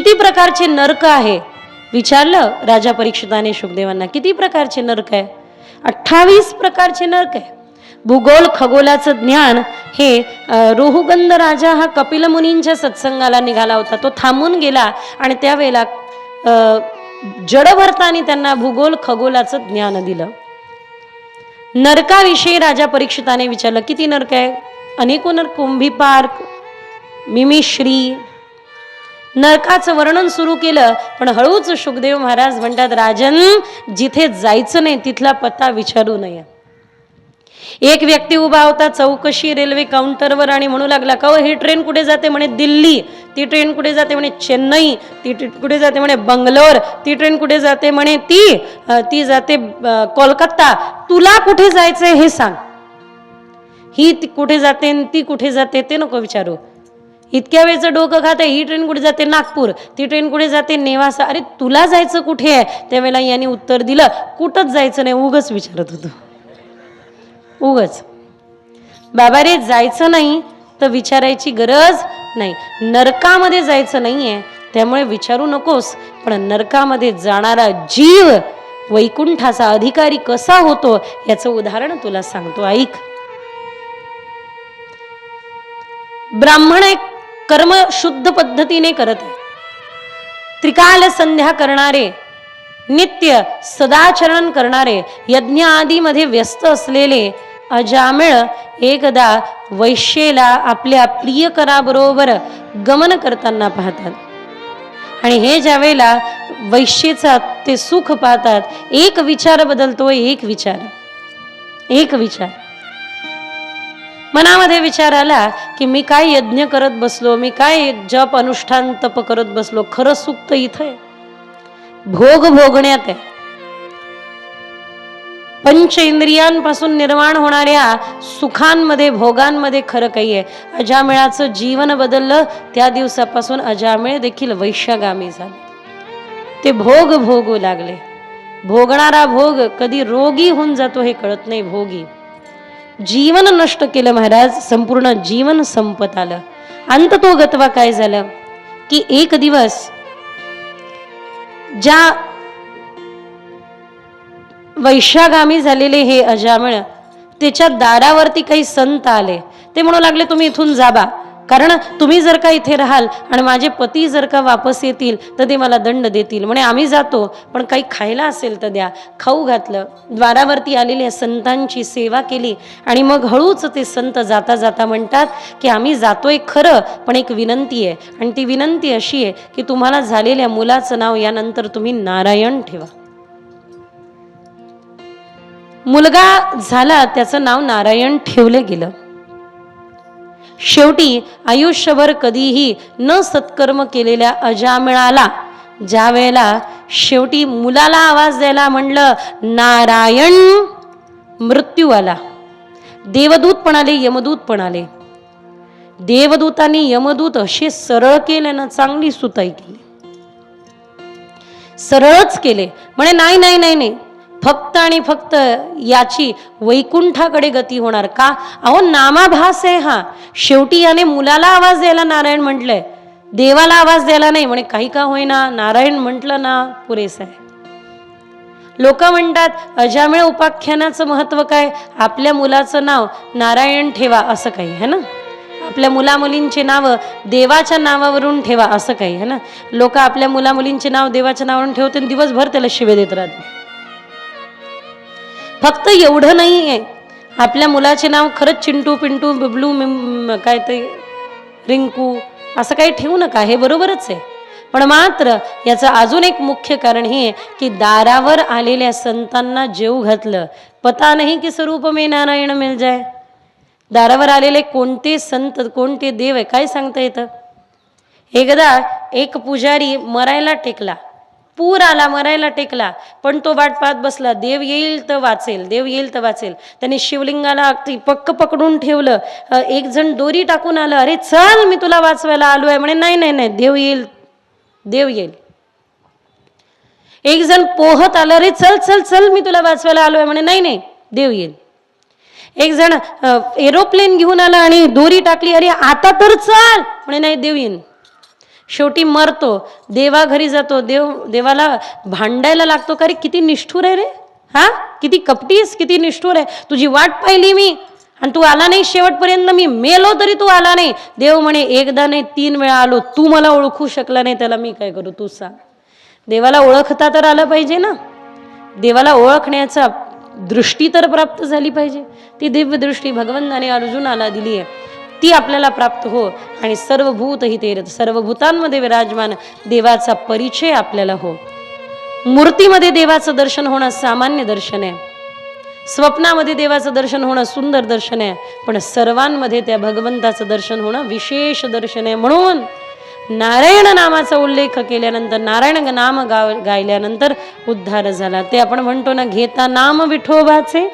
किती प्रकारचे नरक आहे? विचारलं राजा परीक्षिताने शुभदेवांना. किती प्रकारचे नरक आहे? अठ्ठावीस प्रकारचे नरक आहे. भूगोल खगोलाचं ज्ञान हे रोहुगंध राजा हा कपिल मुनींच्या सत्संगाला निघाला होता. तो थांबून गेला आणि त्यावेळेला जडभरताने त्यांना भूगोल खगोलाचं ज्ञान दिलं. नरकाविषयी राजा परीक्षिताने विचारलं किती नरक आहे? अनेको नरक कुंभीपार मिमिश्री नरकाचं वर्णन सुरू केलं पण हळूच सुखदेव महाराज म्हणतात राजन जिथे जायचं नाही तिथला पत्ता विचारू नये. एक व्यक्ती उभा होता चौकशी रेल्वे काउंटरवर आणि म्हणू लागला का ही ट्रेन कुठे जाते? म्हणे दिल्ली. ती ट्रेन कुठे जाते? म्हणे चेन्नई. ती ट्रेन कुठे जाते? म्हणे बंगलोर. ती ट्रेन कुठे जाते? म्हणे ती ती जाते कोलकाता. तुला कुठे जायचंय हे सांग. ही ती कुठे जाते ती कुठे जाते ते नको विचारू. इतक्या वेळचं डोकं खातं ही ट्रेन कुठे जाते? नागपूर. ती ट्रेन कुठे जाते? नेवासा. अरे तुला जायचं कुठे आहे? त्यावेळेला यांनी उत्तर दिलं कुठंच जायचं नाही उगच विचारत होतो. उगच. बाबा रे जायचं नाही तर विचारायची गरज नाही. नरकामध्ये जायचं नाही आहे त्यामुळे विचारू नकोस. पण नरकामध्ये जाणारा जीव वैकुंठाचा अधिकारी कसा होतो याचं उदाहरण तुला सांगतो. ऐक. ब्राह्मण एक कर्म शुद्ध पद्धतीने करत आहे. त्रिकाल संध्या करणारे नित्य सदाचरण करणारे यज्ञ आदीमध्ये व्यस्त असलेले अजामिळ एकदा वैश्येला आपल्या प्रियकराबरोबर गमन करताना पाहतात. आणि हे ज्या वेळेला वैश्येचा ते सुख पाहतात एक विचार बदलतो एक विचार. एक विचार. मनामध्ये विचार आला की मी काय यज्ञ करत बसलो मी काय जप अनुष्ठान तप करत बसलो खरं सुख तर इथं आहे. भोग भोगण्यात आहे. पंच इंद्रियांपासून निर्माण होणाऱ्या सुखांमध्ये भोगांमध्ये खरं काही आहे. अजामिळाचं जीवन बदललं त्या दिवसापासून अजामिळ देखील वैश्यगामी झाले. ते भोग भोगू लागले. भोगणारा भोग कधी रोगी होऊन जातो हे कळत नाही भोगी. जीवन नष्ट केलं महाराज संपूर्ण जीवन संपत आलं. अंत तो गतवा काय झालं? की एक दिवस ज्या वैशागामी झालेले हे अजामळ त्याच्या दारावरती काही संत आले. ते म्हणू लागले तुम्ही इथून जाबा कारण तुम्ही जर का इथे राहाल आणि माझे पती जर का वापस येतील तर ते मला दंड देतील. म्हणे आम्ही जातो पण काही खायला असेल तर द्या. खाऊ घातलं. द्वारावरती आलेल्या संतांची सेवा केली आणि मग हळूच ते संत जाता जाता म्हणतात की आम्ही जातोय खरं पण एक विनंती आहे. आणि ती विनंती अशी आहे की तुम्हाला झालेल्या मुलाचं नाव यानंतर तुम्ही नारायण ठेवा. मुलगा झाला त्याचं नाव नारायण ठेवलं गेलं. शेवटी आयुष्यभर कधीही न सत्कर्म केलेल्या अजामिळाला ज्या वेळेला शेवटी मुलाला आवाज द्यायला म्हणलं नारायण! मृत्यू आला. देवदूत पण आले यमदूत पण आले देवदूतांनी यमदूत असे सरळ केले ना चांगली सुताई केली. सरळच केले. म्हणे नाही नाही नाही नाही. फक्त आणि फक्त याची वैकुंठाकडे गती होणार का? अहो नामाभास आहे हा. शेवटी याने मुलाला आवाज द्यायला नारायण म्हटलंय देवाला आवाज द्यायला नाही म्हणे काही का होईना. नारायण म्हटलं ना पुरेस आहे. लोक म्हणतात अजामिळ उपाख्यानाचं महत्त्व काय? आपल्या मुलाचं नाव नारायण ठेवा असं काही है ना? आपल्या मुलामुलींची नावं देवाच्या नावावरून ठेवा असं काही है ना? लोक आपल्या मुलामुलींचे नाव देवाच्या नावावरून ठेवते आणि दिवसभर त्याला शिवे देत राहते. फक्त एवढं नाही आहे आपल्या मुलाचे नाव खरंच चिंटू पिंटू बिबलू मिम काय ते रिंकू असं काही ठेवू नका हे बरोबरच आहे. पण मात्र याचं अजून एक मुख्य कारण हे आहे की दारावर आलेल्या संतांना जेव घातलं पता नाही की स्वरूप मे नारायण मिल जाय. दारावर आलेले कोणते संत कोणते देव आहे काय सांगता येतं? एकदा एक पुजारी मरायला टेकला. पूर आला मरायला टेकला पण तो वाट पाहत बसला देव येईल तर वाचेल देव येईल तर वाचेल. त्याने शिवलिंगाला अगदी पक्क पकडून ठेवलं. एक जण दोरी टाकून आलं अरे चल मी तुला वाचवायला आलो आहे. म्हणे नाही नाही नाही देव येईल देव येईल. एक जण पोहत आलं अरे चल चल चल मी तुला वाचवायला आलो आहे. म्हणे नाही नाही देव येईल. एक जण एरोप्लेन घेऊन आला आणि दोरी टाकली अरे आता तर चल. म्हणे नाही देव येईन. शेवटी मरतो देवा घरी जातो देव देवाला भांडायला लागतो. का रे? किती निष्ठुर आहे रे? हा? किती कपटीस किती निष्ठुर आहे. तुझी वाट पाहिली मी आणि तू आला नाही शेवटपर्यंत. मी मेलो तरी तू आला नाही. देव म्हणे एकदा नाही तीन वेळा आलो. तू मला ओळखू शकला नाही. त्याला मी काय करू? तू सांग. देवाला ओळखता तर आलं पाहिजे ना. देवाला ओळखण्याचा दृष्टी तर प्राप्त झाली पाहिजे. ती दिव्यदृष्टी भगवंताने अर्जुनाला दिली आहे. ती आपल्याला प्राप्त हो. आणि सर्व भूत ते सर्व भूतांमध्ये विराजमान देवाचा परिचय आपल्याला हो. मूर्तीमध्ये देवाचं दर्शन होणं सामान्य दर्शन आहे. स्वप्नामध्ये देवाचं दर्शन होणं सुंदर दर्शन आहे. पण सर्वांमध्ये त्या भगवंताचं दर्शन होणं विशेष दर्शन आहे. म्हणून नारायण नामाचा उल्लेख केल्यानंतर नारायण नाम गाव गायल्यानंतर उद्धार झाला. ते आपण म्हणतो ना घेता नाम विठोबाचे.